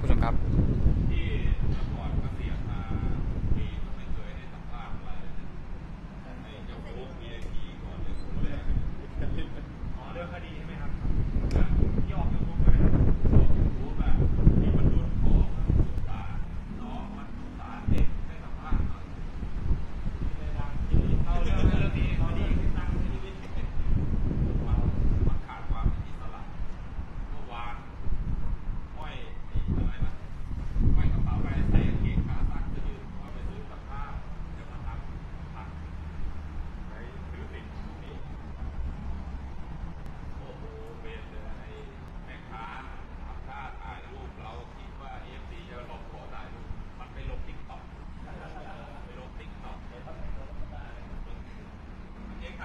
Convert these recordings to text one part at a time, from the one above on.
ผู้ชมครับ ที่เมื่อก่อนก็เสียมาปีก็ไม่เคยได้สัมภาษณ์อะไรเลยนะไอ้เจ้าโค้กมีไอ้ทีก่อนเลยผมเลยอ๋อเรื่องคดีใช่ไหมครับที่ออกยูทูบไปนะออกยูทูบแบบที่มันโดนขอมาสงสารน้องมันสงสารเด็กได้สัมภาษณ์หน่อยเอาเรื่องเรื่องนี้คดีที่ตั้งที่นี่มันมันขาดความเป็นอิสระเมื่อวาน ห้อยไอ้อะไรนะห้อยกระเป๋าไปใส่กางเกงขาสั้นจะยืนว่าไปซื้อกับข้าวจะมาทำผัดไปถือติดนี่โอ้โหเบนเลยไอ้แม่ค้าทำท่าถ่ายรูปเราคิดว่าเอฟซีจะหลบขอถ่ายรูปมันไปลงติ๊กต็อกไปลงติ๊กต็อก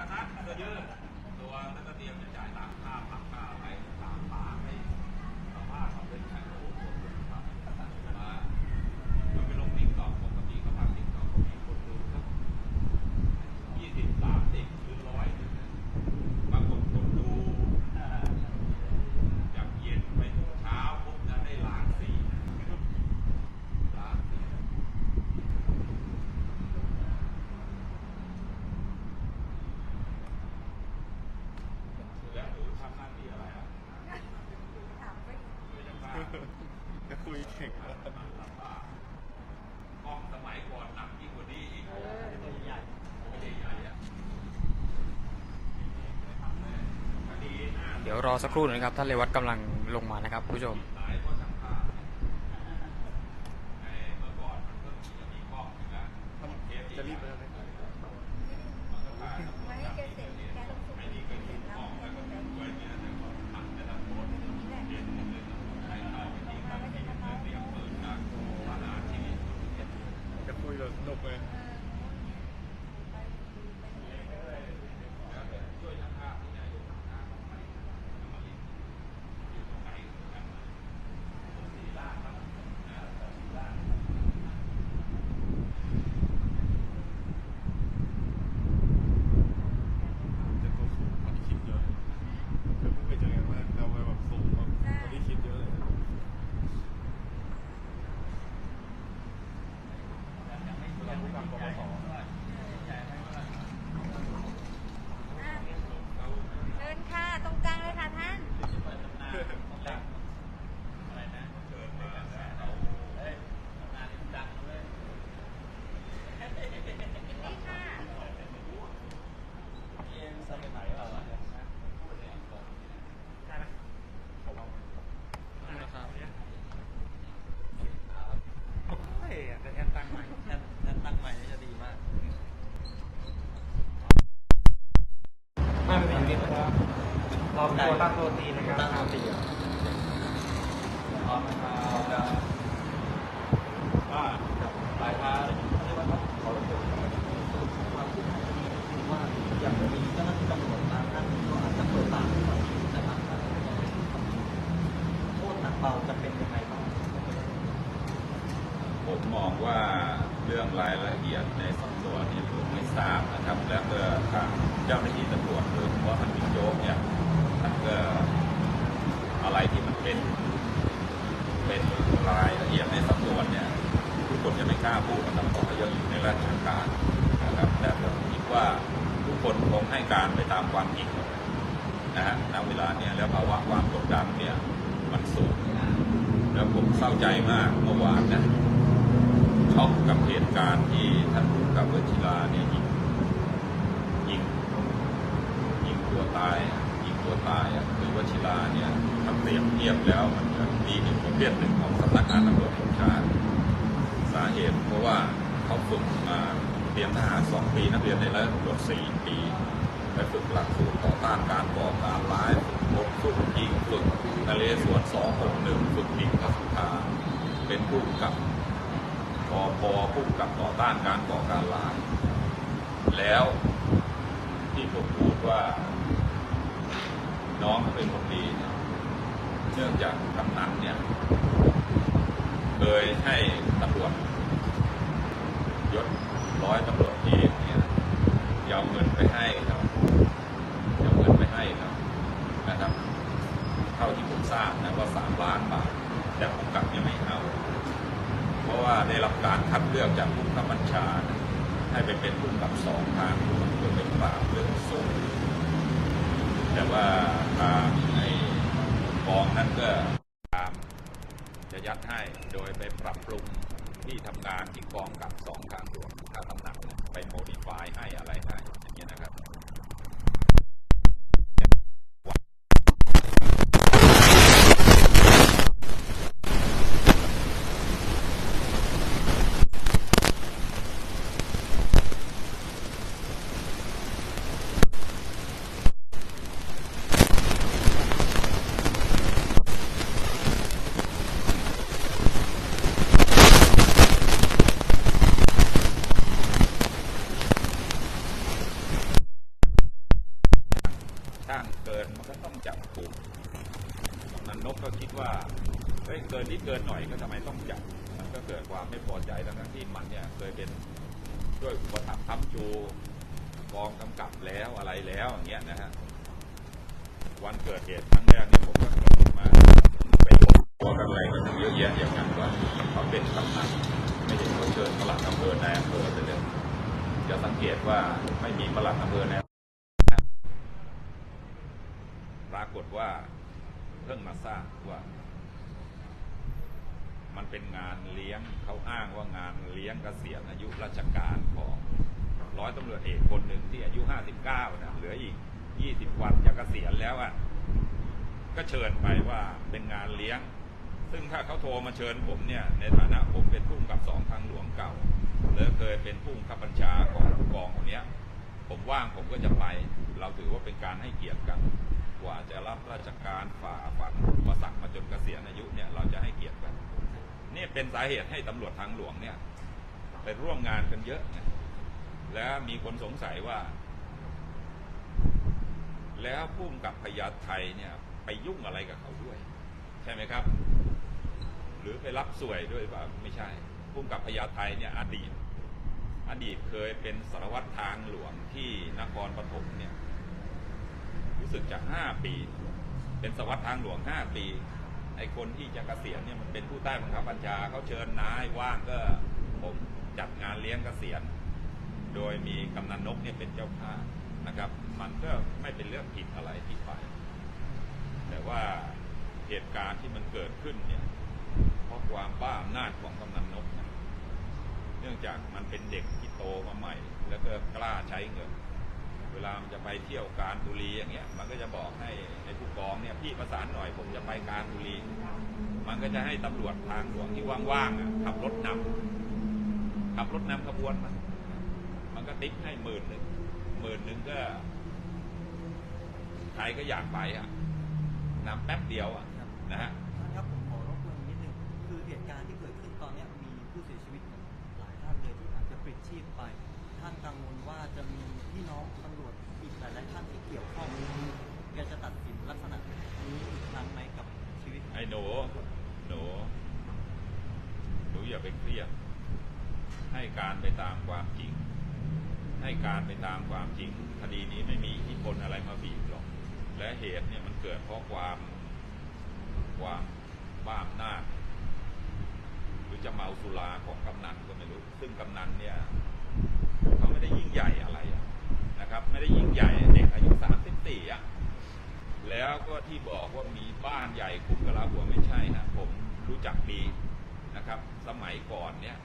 เองขาสั้นเสื้อยืดตัวแล้วก็เตรียมจะจ่ายตามค่าผักค่าอะไรตามป๋าไป สัมภาษณ์เขาเป็นใครโอ้โหครับมาเราไปลงติ๊กต็อกปกติเขาทำติ๊กต็อกมีคนดูสักยี่สิบสามสิบหรือร้อยหนึ่งนะปรากฏคนดูจากเย็นไปถึงเช้าปุ๊บนะได้ล้านสี่นะล้านสี่แล้วหนูทำหน้าที่อะไรอะช่วยยังไง จะคุยเก่งมากกล้องสมัยก่อนหนักยิ่งกว่านี้อีกโอ้ยใหญ่ไม่ได้ใหญ่อะเดี๋ยวรอสักครู่หนงนะครับท่านเลวัตกำลังลงมานะครับผู้ชม สายก็ช่างภาพไอ้เมื่อก่อนมันก็จะมีกล้องอยู่นะเทป จะรีบไปแล้วไหม มันก็ถ่ายตำรวจจับที่เกิดเหตุไอ้นี่ก็ยิงกล้องแล้วก็ไว้เนี่ยแต่ก็หันแต่ละโพสต์เด่นหมดเลยนะใครเข้าไปยิงกันยิงเลยเตรียมปืนนะปานาชีวิต จะคุยแบบสนุกเลย ช่วยช่างภาพที่ไหนดูช่างภาพของใครเอามาลิงก์อยู่ตรงไหนกันตรงสีล่างครับนะตรงสีล่าง จะตัวสูงกว่าที่คิดเยอะคือเพิ่งไปเจอกันว่าเราไปแบบสูงกว่าที่คิดเยอะเลยนะ เชิญค่ะ ตรงกลางเลยค่ะท่าน นี่ค่ะ ใช่แต่แอนตังใหม่ แอนแอนตั้งใหม่นี่จะดีมาก ไม่ เป็นอย่างนี้นะครับเราตัวตั้งตัวตีนะครับตั้งตีอะพร้อมนะครับว่าปลายทางเรียกว่าขอรบกวนความคืบหน้าที่ว่าอย่างมีเจ้าหน้าที่ตำรวจบางท่านก็อาจจะเปิดปากหน่อยนะครับโทษหนักเบาจะเป็นยังไงบ้างผมมองว่าเรื่องรายละเอียดในสำนวนนี้ผมไม่ทราบนะครับ และเมื่อทางเจ้าหน้าที่ตำรวจโดยเฉพาะท่า โจ๊กเนี่ยท่านก็อะไรที่มันเป็น เป็นรายละเอียดในสำนวนเนี่ยทุกคนจะไม่กล้าพูดนะครับเพราะเขายังอยู่ในราชการนะครับแต่ผมคิดว่าทุกคนคงให้การไปตามความจริงนะฮะณเวลาเนี่ยแล้วภาวะความกดดันเนี่ยมันสูงแล้วผมเศร้าใจมากเมื่อวานนะช็อกกับเหตุการณ์ที่ท่านผู้กำกับเวชิราเนี่ยยิงยิง ตัวตายอะยิงตัวตายอะคือวชิราเนี่ยถ้าเปรียบเทียบแล้วมันเหมือนปีหนึ่งประเภทหนึ่งของสำนักงานตำรวจแห่งชาติสาเหตุเพราะว่าเขาฝึกมาเตรียมทหารสองปีนักเรียนในร้อยตำรวจสี่ปีไปฝึกหลักสูตรต่อต้านการก่อการร้ายฝึกรบฝึกยิงฝึกทะเลสวนสองหกหนึ่งฝึกยิงพระสุธาเป็นผู้กับปอพผู้กับต่อต้านการก่อการร้ายแล้วที่ผมพูดว่า น้องเขาเป็นคนดีเนี่ยเนื่องจากกำนันเนี่ยเคยให้ตำรวจยศร้อยตำรวจเอกเนี่ยยาวเงินไปให้ครับยาวเงินไปให้ครับนะครับ เท่าที่ผมทราบนะว่าสามล้านบาท แต่ผู้กำกับยังไม่เอา เพราะว่าได้รับการคัดเลือกจากผู้กำกับบัญชานะให้ไปเป็นผู้กำกับสองทางผู้กำกับเพื่อไปปราบเรื่องส่งแต่ว่าทางไอ้กองนั้นก็ตามจะยัดให้ โดยไปปรับปรุงที่ทำงานที่กองกับสองทางหลวงทางตำหนักไปโมดิฟายให้อะไรให้อย่างเงี้ยนะครับ ถ้าเกินมันก็ต้องจับกลุ่มกำนันนกก็คิดว่าเฮ้ยเกินนิดเกินหน่ อยก็ทำไมต้องจับมันก็เกิดความไม่พอใจทั้งที่มันเนี่ยเคยเป็นด้วยอุปถัมภ์ค้ำชูกองกำกับแล้วอะไรแล้วอย่างเงี้ยนะฮะวันเกิดเหตุครั้งแรกเนี่ยผมก็กลับมาไปรวมตัวกันอะไรกันเยอะแยะอย่างนั้นว่าเขาเป็นกำนันไม่ใช่เขาเชิญประหลัดอำเภอนายอำเภอไปเลยจะสังเกตว่าไม่มีประหลัดอำเภอนายปรากฏว่าเพิ่งมาทราบว่า เป็นงานเลี้ยงเขาอ้างว่างานเลี้ยงเกษียณอายุราชการของร้อยตำรวจเอกคนหนึ่งที่อายุ 59นะเหลืออีก 20 วันจะเกษียณแล้วอะก็เชิญไปว่าเป็นงานเลี้ยง ซึ่งถ้าเขาโทรมาเชิญผมเนี่ย ในฐานะผมเป็นผู้กับสองทางหลวงเก่าและเคยเป็นผู้ขับบัญชาของกองคนเนี้ยผมว่างผมก็จะไป เราถือว่าเป็นการให้เกียรติกันกว่าจะรับราชการฝ่าฟันอุปสรรคมาจนเกษียณอายุเนี่ยเราจะให้เกียรติกัน นี่เป็นสาเหตุให้ตำรวจทางหลวงเนี่ยไปร่วมงานกันเยอะนะแล้วมีคนสงสัยว่า แล้วพุ่มกับพญาไทยเนี่ย ไปยุ่งอะไรกับเขาด้วย ใช่ไหมครับ หรือไปรับสวยด้วยเปล่าไม่ใช่พุ่มกับพญาไทยเนี่ยอดีต อดีตเคยเป็นสารวัตรทางหลวงที่นครปฐมเนี่ย รู้สึกจะห้าปี เป็นสารวัตรทางหลวงห้าปี ไอ้คนที่จะเกษียณเนี่ยมันเป็นผู้ใต้บังคับบัญชาเขาเชิญนายว่างก็ผมจัดงานเลี้ยงเกษียณ โดยมีกำนันนกเนี่ยเป็นเจ้าภาพนะครับ มันก็ไม่เป็นเรื่องผิดอะไรที่ไปแต่ว่าเหตุการณ์ที่มันเกิดขึ้นเนี่ยเพราะความบ้าอำนาจของกำนันนกนะเนื่องจากมันเป็นเด็กที่โตมาใหม่ แล้วก็กล้าใช้เงิน เวลามันจะไปเที่ยวการบุรีอย่างเงี้ย มันก็จะบอกให้ในผู้กองเนี่ยพี่ประสานหน่อยผมจะไปการบุรี มันก็จะให้ตำรวจทางหลวงที่ว่างๆอะขับรถนำขับรถนำขบวนมันมันก็ติ๊กให้หมื่นหนึ่งหมื่นหนึ่งก็ใครก็อยากไปอะนำแป๊บเดียวอะนะฮะท่านครับผมขอรบกวนนิดนึงคือเหตุการณ์ที่เกิดขึ้นตอนเนี้ยมีผู้เสียชีวิตหลายท่านเลยที่อาจจะปลิดชีพไป ท่านกังวลว่าจะมีพี่น้องตำรวจอีกหลายๆท่านที่เกี่ยวข้องแกจะตัดสินลักษณะนี้อีกครั้งไหมกับชีวิต ไอ้หนูหนูหนูอย่าไปเครียด ให้การไปตามความจริง ให้การไปตามความจริง คดีนี้ไม่มีอิทธิพลอะไรมาบีบหรอก และเหตุเนี่ยมันเกิดเพราะความความบ้าอำนาจหรือจะเมาสุราของกำนันก็ไม่รู้ ซึ่งกำนันเนี่ย ไม่ได้ยิ่งใหญ่อะไรนะครับ ไม่ได้ยิ่งใหญ่เด็กอายุสามสิบสี่อะแล้วก็ที่บอกว่ามีบ้านใหญ่คุ้มกะลาหัวไม่ใช่ฮะผมรู้จักดีนะครับ สมัยก่อนเนี่ย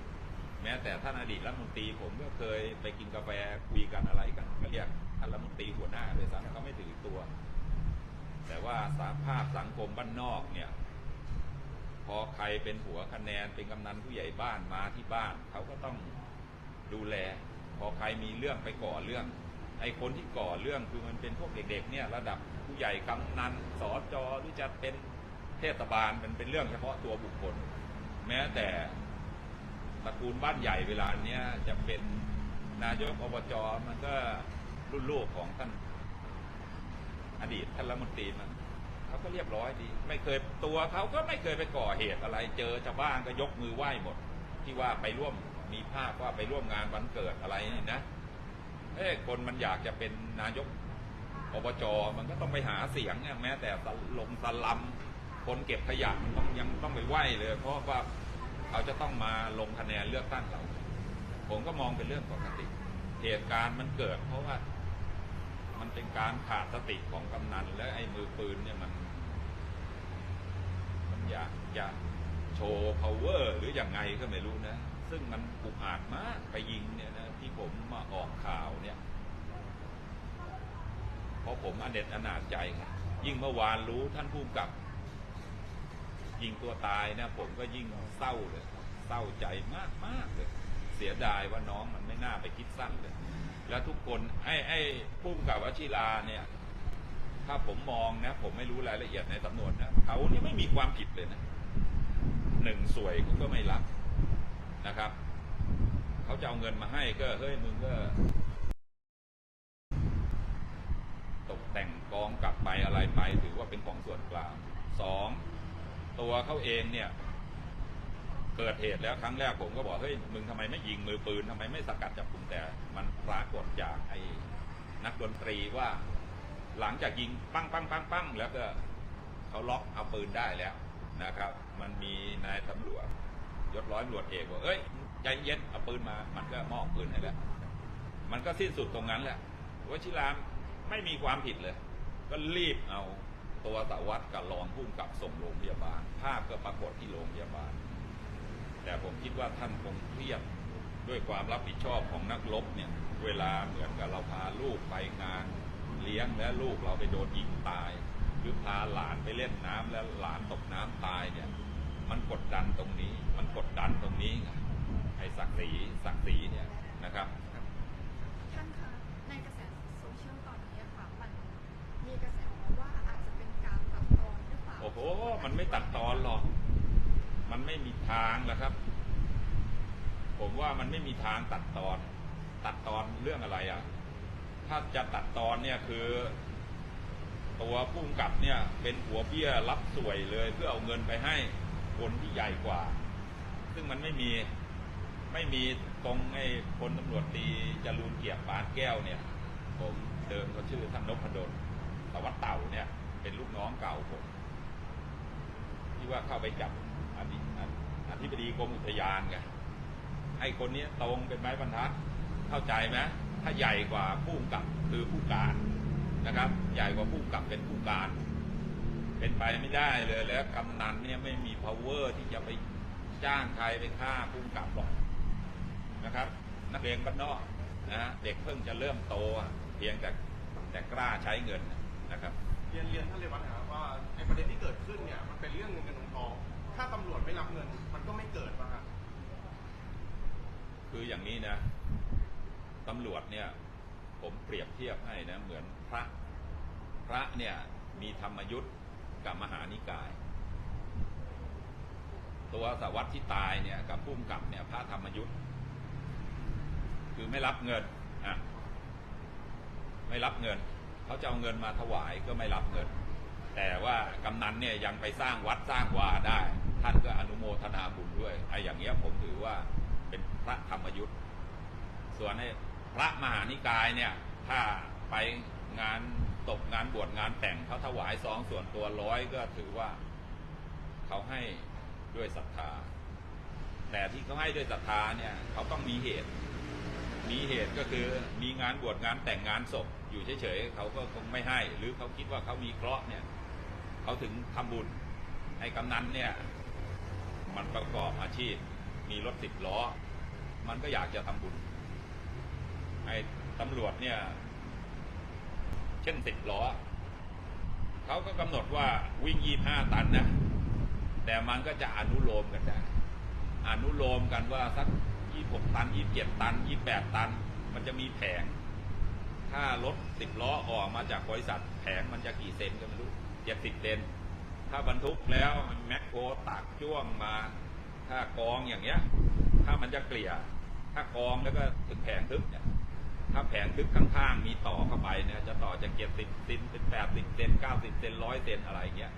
แม้แต่ท่านอดีตรัฐมนตรีผมก็เคยไปกินกาแฟคุยกันอะไรกันก็เรียกท่านรัฐมนตรีหัวหน้าเลยซ้ำเขาไม่ถือตัว แต่ว่าสาภาพสังคมบ้านนอกเนี่ย พอใครเป็นหัวคะแนนเป็นกำนันผู้ใหญ่บ้านมาที่บ้าน เขาก็ต้องดูแล พอใครมีเรื่องไปก่อเรื่อง ไอ้คนที่ก่อเรื่องคือมันเป็นพวกเด็กๆเนี่ยระดับผู้ใหญ่กำนันสอจอหรือจะเป็นเทศบาลมันเป็นเรื่องเฉพาะตัวบุคคล แม้แต่ตระกูลบ้านใหญ่เวลาเนี้ยจะเป็นนายกอบจมันก็รุ่นลูกของท่านอดีตท่านรัฐมนตรีมันเขาก็เรียบร้อยดี ไม่เคยตัวเขาก็ไม่เคยไปก่อเหตุอะไร เจอชาวบ้านก็ยกมือไหว้หมด ที่ว่าไปร่วม มีภาพว่าไปร่วมงานวันเกิดอะไรนี่นะเอ้คนมันอยากจะเป็นนายกอบจมันก็ต้องไปหาเสียงเนี่ยแม้แต่ลงสลัมคนเก็บขยะมันต้องยังต้องไปไหวเลย เพราะว่าเขาจะต้องมาลงคะแนนเลือกตั้งเรา ผมก็มองเป็นเรื่องปกติ เหตุการณ์มันเกิด เพราะว่า มันเป็นการขาดสติของกำนัน และไอ้มือปืนเนี่ยมัน มันอยากจะโชว์ power หรืออยังไงก็ไม่รู้นะ ซึ่งมันอุกอาจมากไปยิงเนี่ยนะที่ผมมาออกข่าวเนี่ย เพราะผมอเด็ดอนาจใจครับยิ่งเมื่อวานรู้ท่านผู้กำกับ ยิงตัวตายนะผมก็ยิ่งเศร้าเลยเศร้าใจมากมากเลย เสียดายว่าน้องมันไม่น่าไปคิดสั้นเลย แล้วทุกคนไอ้ไอ้ผู้กำกับวชิราเนี่ย ถ้าผมมองนะ ผมไม่รู้รายละเอียดในสำนวนนะเขาเนี่ยไม่มีความผิดเลยนะหนึ่งสวยก็ไม่รับ นะครับ เขาจะเอาเงินมาให้ก็เฮ้ยมึงก็ ตกแต่งกองกลับไปอะไรไปถือว่าเป็นของส่วนกลางสองตัวเขาเองเนี่ย เกิดเหตุแล้วครั้งแรกผมก็บอกเฮ้ยมึงทำไมไม่ยิงมือปืนทำไมไม่สกัดจับกลุ่มแต่ มันปรากฏจากไอ้นักดนตรีว่า หลังจากยิงปั้งปั้งปั้งปั้งแล้วก็เขาล็อกเอาปืนได้แล้วนะครับ มันมีนายตำรวจ ยศร้อยตำรวจเอกบอกเอ้ยใจเย็นเอาปืนมา มันก็มอบปืนให้แล้ว มันก็สิ้นสุดตรงนั้นแหละวชิรามไม่มีความผิดเลย ก็รีบเอาตัวสารวัตรกับรองผู้กับส่งโรงพยาบาล ภาพก็ปรากฏที่โรงพยาบาล แต่ผมคิดว่าท่านคงเครียดด้วยความรับผิดชอบของนักรบเนี่ย เวลาเหมือนกับเราพาลูกไปงาน เลี้ยงและลูกเราไปโดนยิงตาย หรือพาหลานไปเล่นน้ำแล้วหลานตกน้ำตายเนี่ย มันกดดันตรงนี้ มันกดดันตรงนี้ไงไอ้ศักดิ์ศรีศักดิ์ศรีเนี่ยนะครับ ท่านคะในกระแสโซเชียลตอนนี้ค่ะมันมีกระแสออกมาว่าอาจจะเป็นการตัดตอนหรือเปล่าโอ้โห มันไม่ตัดตอนหรอก มันไม่มีทางแล้วครับ ผมว่ามันไม่มีทางตัดตอน ตัดตอนเรื่องอะไรอะ ถ้าจะตัดตอนเนี่ยคือ ตัวผู้กำกับเนี่ย เป็นหัวเบี้ยรับสวยเลยเพื่อเอาเงินไปให้ คนที่ใหญ่กว่า ซึ่งมันไม่มีไม่มีตรงไอ้พลตำรวจตีจรูนเกียรติปานแก้วเนี่ย ผมเดิมเขาชื่อท่านนพดลสวัสดิ์เต่าเนี่ย เป็นลูกน้องเก่าผม ที่ว่าเข้าไปจับอธิอธิบดีกรมอุทยานไงไอ้คนนี้ตรงเป็นไม้บรรทัดเข้าใจไหมถ้าใหญ่กว่าผู้กำกับคือผู้การนะครับ ใหญ่กว่าผู้กำกับเป็นผู้การ เป็นไปไม่ได้เลยแล้วกำนันเนี่ยไม่มี power ที่จะไปจ้างใครไปฆ่าผู้กำกับหรอกนะครับ นักเรียนบ้านนอกนะฮะเด็กเพิ่งจะเริ่มโตอะเพียงแต่แต่กล้าใช้เงินนะครับเรียนเรียนท่านเรวัตนะครับว่าไอ้ประเด็นที่เกิดขึ้นเนี่ยมันเป็นเรื่องเงินเงินทองทองถ้าตำรวจไม่รับเงิน มันก็ไม่เกิดป่ะฮะคืออย่างนี้นะตำรวจเนี่ย ผมเปรียบเทียบให้นะเหมือนพระ พระเนี่ยมีธรรมยุทธ์ กับมหานิกาย ตัวสารวัตรที่ตายเนี่ยกับพุ่มกับเนี่ยพระธรรมยุทธ์คือไม่รับเงินอะไม่รับเงิน เขาจะเอาเงินมาถวายก็ไม่รับเงิน แต่ว่ากำนันเนี่ยยังไปสร้างวัดสร้างวาได้ ท่านก็อนุโมทนาบุญด้วยไอ้อย่างเงี้ยผมถือว่าเป็นพระธรรมยุทธ์ส่วนไอ้พระมหานิกายเนี่ย ถ้าไปงาน ตกงานบวชงานแต่งเขาถวายซองส่วนตัวร้อยก็ถือว่าเขาให้ด้วยศรัทธา แต่ที่เขาให้ด้วยศรัทธาเนี่ยเขาต้องมีเหตุ มีเหตุก็คือมีงานบวชงานแต่งงานศพอยู่เฉยๆเขาก็คงไม่ให้ หรือเขาคิดว่าเขามีเคราะห์เนี่ยเขาถึงทำบุญไอ้กำนันเนี่ยมันประกอบอาชีพ มีรถสิบล้อ มันก็อยากจะทำบุญไอ้ตำรวจเนี่ย เช่นสิบล้อเขาก็กำหนดว่าวิ่งยี่ห้าตันนะ แต่มันก็จะอนุโลมกันได้ อนุโลมกันว่าสักยี่หกตันยี่เจ็ดตันยี่แปดตัน มันจะมีแผง ถ้ารถสิบล้อออกมาจากบริษัทแผงมันจะกี่เซนก็ไม่รู้เจ็ดสิบเซนถ้าบรรทุกแล้วแมคโครตักจ้วงมา ถ้ากองอย่างเงี้ย ถ้ามันจะเกลี่ย ถ้ากองแล้วก็ถึงแผงทึบเนี่ย ถ้าแผงทึบข้างๆ มีต่อเข้าไปเนี่ยจะต่อจากเจ็ดสิบเซนเป็นแปดสิบเซนเก้าสิบเซนร้อยเซนอะไรเงี้ย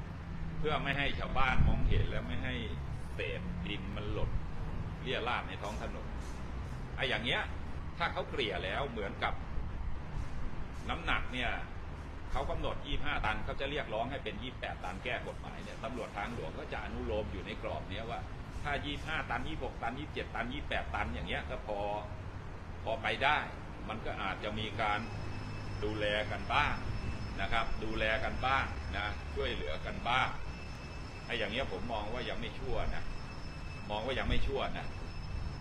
เพื่อไม่ให้ชาวบ้านมองเห็นแล้วไม่ให้เศษดินมันหล่นเลี่ยราดในท้องถนนไอ้อย่างเงี้ย ถ้าเขาเกลี่ยแล้วเหมือนกับน้ำหนักเนี่ยเขากำหนด 25 ตันเขาจะเรียกร้องให้เป็น 28 ตันแก้กฎหมายเนี่ยตำรวจทางหลวงก็จะอนุโลมอยู่ในกรอบเนี้ยว่า ถ้า 25 ตัน 26 ตัน 27 ตัน 28 ตันอย่างเงี้ยก็พอพอไปได้ มันก็อาจจะมีการดูแลกันบ้างนะครับ ดูแลกันบ้างนะช่วยเหลือกันบ้างไอ้อย่างเงี้ยผมมองว่ายังไม่ชั่วนะมองว่ายังไม่ชั่วนะ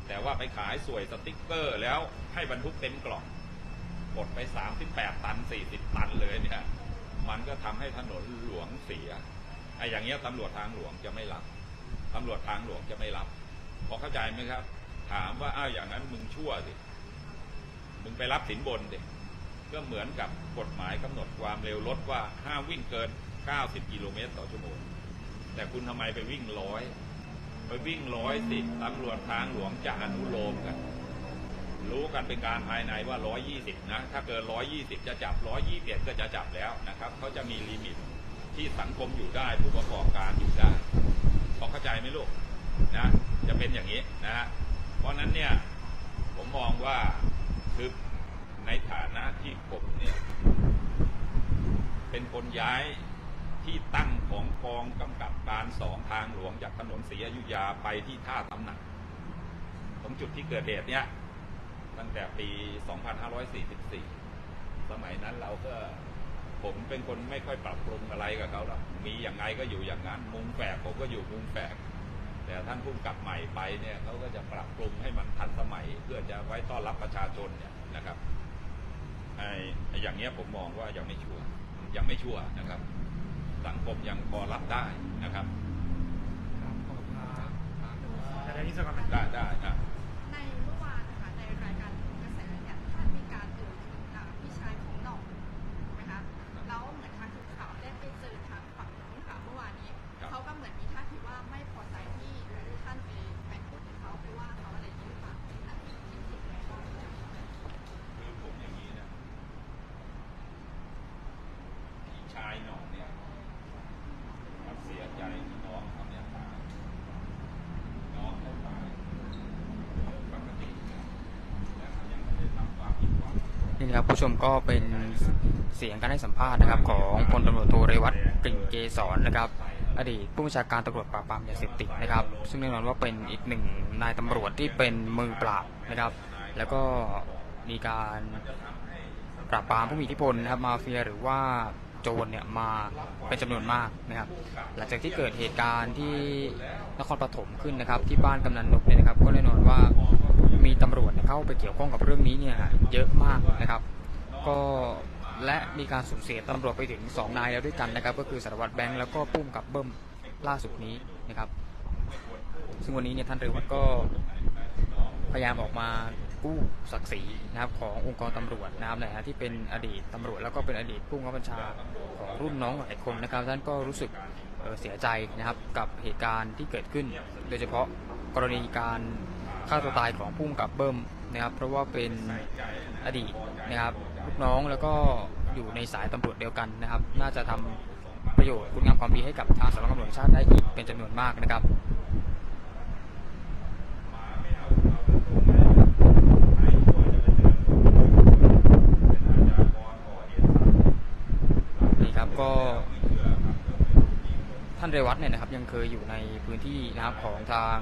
แต่ว่าไปขายสวยสติกเกอร์แล้วให้บรรทุกเต็มกล่องกดไป 38 ตัน 40 ตันเลยเนี่ยมันก็ทำให้ถนนหลวงเสียไอ้อย่างเงี้ยตำรวจทางหลวงจะไม่รับตำรวจทางหลวงจะไม่รับพอเข้าใจไหมครับ ถามว่าอ้าวอย่างนั้นมึงชั่วสิ มึงไปรับสินบนเดิก็เหมือนกับกฎหมายกำหนดความเร็วรถว่าห้ามวิ่งเกิน 90 กิโลเมตรต่อชั่วโมง แต่คุณทำไมไปวิ่งร้อยไปวิ่งร้อยสิตำรวจทางหลวงจะอนุโลมกัน รู้กันเป็นการภายในว่า 120 นะ ถ้าเกิน 120 จะจับ 121 ก็จะจับแล้วนะครับ เขาจะมีลิมิตที่สังคมอยู่ได้ผู้ประกอบการอยู่ได้พอเข้าใจไหมลูกนะ จะเป็นอย่างนี้นะฮะเพราะนั้นเนี่ย ผมมองว่า คือในฐานะที่ผมเนี่ย เป็นคนย้ายที่ตั้งของกองกำกับการสองทางหลวงจากถนนศรีอยุธยาไปที่ท่าตำหนัก ตรงจุดที่เกิดเหตุเนี่ย ตั้งแต่ปี 2544 สมัยนั้นเราก็ผมเป็นคนไม่ค่อยปรับปรุงอะไรกับเขาหรอกมีอย่างไงก็อยู่อย่างนั้น มุมแฝกผมก็อยู่มุมแฝก แต่ท่านผู้กำกับใหม่ไปเนี่ยเขาก็จะปรับปรุงให้มันทันสมัย เพื่อจะไว้ต้อนรับประชาชนเนี่ยนะครับไอ้ไอ้อย่างเงี้ยผมมองว่ายังไม่ชั่วยังไม่ชั่วนะครับ สังคมยังพอรับได้นะครับครับขอบคุณครับแต่ในที่สุดก็ได้ได้นะ ในเมื่อวานนะคะในรายการโหนกระแสเนี่ยท่านมีการเอ่ยถึงอ่าพี่ชายของหน่องนะคะแล้วเหมือนทางทีมข่าวได้ไปเจอทางฝั่งนู้นค่ะเมื่อวานนี้ ครับ เขาก็เหมือนมีท่าทีว่าไม่พอใจที่ท่านไปไปพูดถึงเขาไปว่าเขาอะไรอย่างนี้หรือเปล่าอันนี้คิดเห็นยังไงบ้าง คือผมอย่างนี้นะพี่ชายหน่องเนี่ยมันเสียใจที่น้องเขาเนี่ยตายน้องเขาตายเรื่องปกติแต่เขายังไม่ได้ทำความผิดหวัง นี่นะ ครับผู้ชมก็เป็นเสียงการให้สัมภาษณ์นะครับ ของพลตำรวจโทเรวัตกลิ่นเกษรนะครับ อดีตผู้บัญชาการตำรวจปราบปรามยาเสพติดนะครับ ซึ่งแน่นอนว่าเป็นอีกหนึ่งนายตำรวจที่เป็นมือปราบนะครับ แล้วก็มีการปราบปรามผู้มีอิทธิพลนะครับมาเฟียหรือว่าโจรเนี่ยมาเป็นจำนวนมากนะครับ หลังจากที่เกิดเหตุการณ์ที่นครปฐมขึ้นนะครับ ที่บ้านกำนันนกเนี่ยนะครับ ก็แน่นอนว่า มีตำรวจเข้าไปเกี่ยวข้องกับเรื่องนี้เนี่ยเยอะมากนะครับ ก็และมีการสูญเสียตำรวจไปถึง 2 นายแล้วด้วยกันนะครับ ก็คือสารวัตรแบงค์แล้วก็ปุ้มกับเบิ้มล่าสุดนี้นะครับ ซึ่งวันนี้เนี่ยท่านเรวัตก็พยายามออกมากู้ศักดิ์ศรีนะครับขององค์กรตำรวจนะครับในฐานะที่เป็นอดีตตำรวจแล้วก็เป็นอดีตผู้บังคับบัญชาของรุ่นน้องหลายคนนะครับ ท่านก็รู้สึกเเสียใจนะครับกับเหตุการณ์ที่เกิดขึ้น โดยเฉพาะกรณีการ ฆ่าตัวตายของผู้กำกับเบิ้มนะครับเพราะว่าเป็นอดีตนะครับลูกน้องแล้วก็อยู่ในสายตำรวจเดียวกันนะครับ น่าจะทำประโยชน์คุณงามความดีให้กับทางสำนักงานตำรวจชาติได้อีกเป็นจำนวนมากนะครับนี่ครับก็ท่านเรวัตเนี่ยนะครับยังเคยอยู่ในพื้นที่นะครับของทาง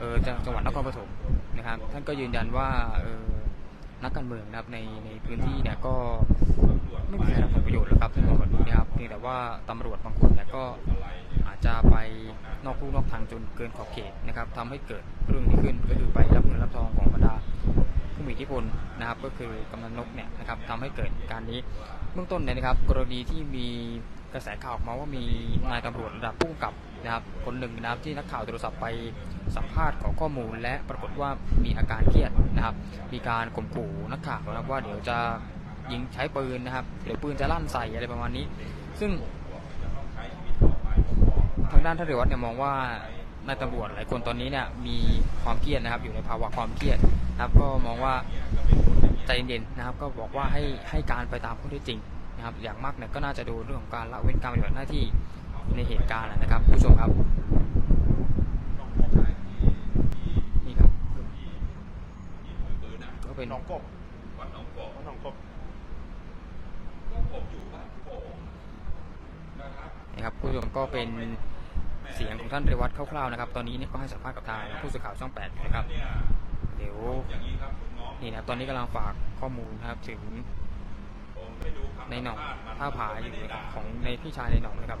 เออจังหวัดนครปฐมนะครับ ท่านก็ยืนยันว่าเออนักการเมืองนะครับในในพื้นที่เนี่ยก็ไม่มีใครรับผลประโยชน์หรอกครับท่านบอกแบบนี้นะครับเพียงแต่ว่าตำรวจบางคนเนี่ยก็อาจจะไปนอกลู่นอกทางจนเกินขอบเขตนะครับทำให้เกิดเรื่องนี้ขึ้นก็คือไปรับเงินรับทองของบรรดาผู้มีอิทธิพลนะครับ ก็คือกำนันนกเนี่ยนะครับทำให้เกิดการนี้เบื้องต้นเนี่ยนะครับ กรณีที่มีกระแสข่าวออกมาว่ามีนายตำรวจระดับผู้กำกับ นะครับคนหนึ่งนะครับที่นักข่าวโทรศัพท์ไปสัมภาษณ์ขอข้อมูล และปรากฏว่ามีอาการเครียดนะครับ มีการข่มขู่นักข่าวนะครับว่าเดี๋ยวจะยิงใช้ปืนนะครับเดี๋ยวปืนจะลั่นใส่อะไรประมาณนี้ ซึ่งทางด้านท่านเรวัตเนี่ยมองว่านายตำรวจหลายคนตอนนี้เนี่ยมีความเครียดนะครับอยู่ในภาวะความเครียดนะครับก็มองว่าใจเย็นๆนะครับ ก็บอกว่าให้ให้การไปตามข้อเท็จจริงนะครับ อย่างมากเนี่ยก็น่าจะดูเรื่องของการละเว้นการปฏิบัติหน้าที่ ในเหตุการณ์นะครับผู้ชมครับนี่ครับก็เป็นน้องกบวัดน้องกบวัดน้องกบก็ผมอยู่บ้านโป่งนะครับผู้ชมก็เป็นเสียงของท่านเรวัตคร่าวๆนะครับ ตอนนี้ก็ให้สัมภาษณ์กับทางผู้สื่อข่าวช่องแปดนะครับ เดี๋ยวนี่นะตอนนี้กำลังฝากข้อมูลนะครับถึงในหนองท่าผาอยู่ของในพี่ชายในหนองนะครับ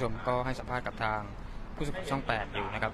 ผู้ชมก็ให้สัมภาษณ์กับทางผู้สื่อข่าวช่อง 8 อยู่นะครับ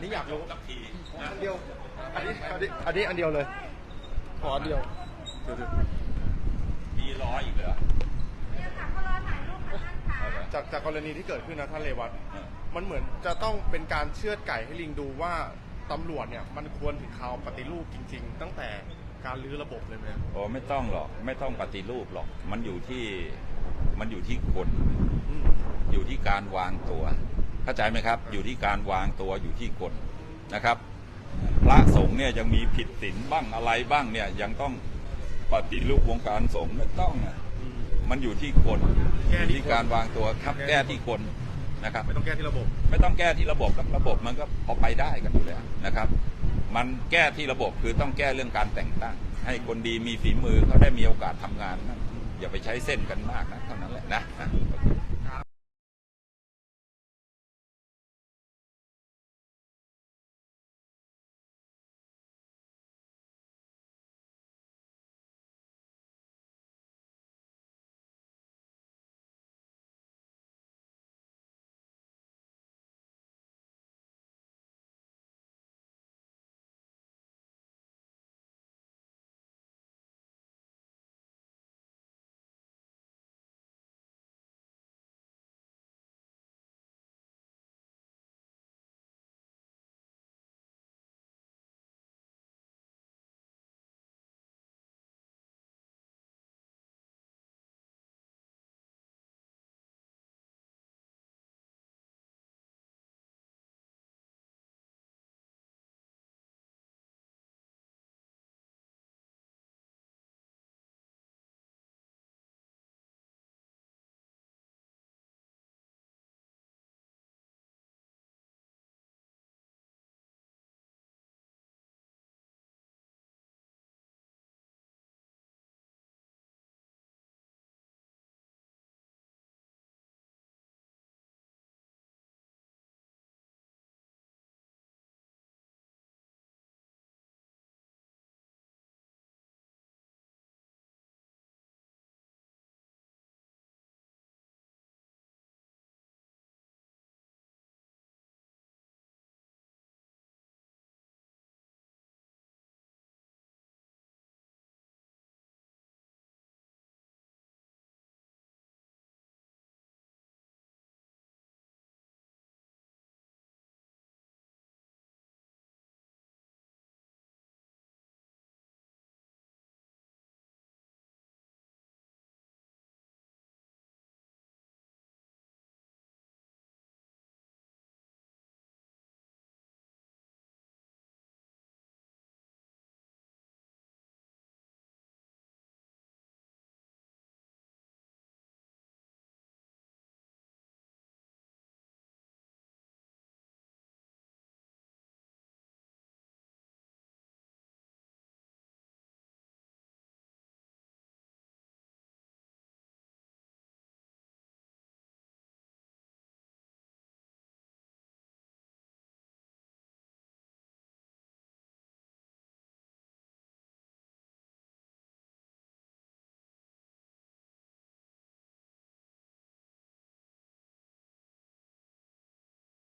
ันนี้อยากรู้อันเดียว อันนี้อันนี้อันนี้อันเดียวเลย ขออันเดียวเดี๋ยวดี๋มีร้อยอีกเหรอจากจากกรณีที่เกิดขึ้นนะท่านเลวัตมันเหมือนจะต้องเป็นการเชือดไก่ให้ลิงดูว่าตำรวจเนี่ยมันควรถึงข่าวปฏิรูปจริง ๆ ตั้งแต่การรื้อระบบเลยไหมโอ้ไม่ต้องหรอกไม่ต้องปฏิรูปหรอก มันอยู่ที่มันอยู่ที่คน อยู่ที่การวางตัว เข้าใจไหมครับ อยู่ที่การวางตัวอยู่ที่กฎนะครับ พระสงฆ์เนี่ยยังมีผิดศีลบ้างอะไรบ้างเนี่ยยังต้องปฏิรูปวงการสงฆ์ไม่ต้องนะมันอยู่ที่กฎอยู่ที่การวางตัวครับแก้ที่กฎนะครับ ไม่ต้องแก้ที่ระบบ ไม่ต้องแก้ที่ระบบครับระบบมันก็พอไปได้กันอยู่แล้วนะครับ มันแก้ที่ระบบคือต้องแก้เรื่องการแต่งตั้ง ให้คนดีมีฝีมือเขาได้มีโอกาสทำงานนะอย่าไปใช้เส้นกันมากนะเท่านั้นแหละนะ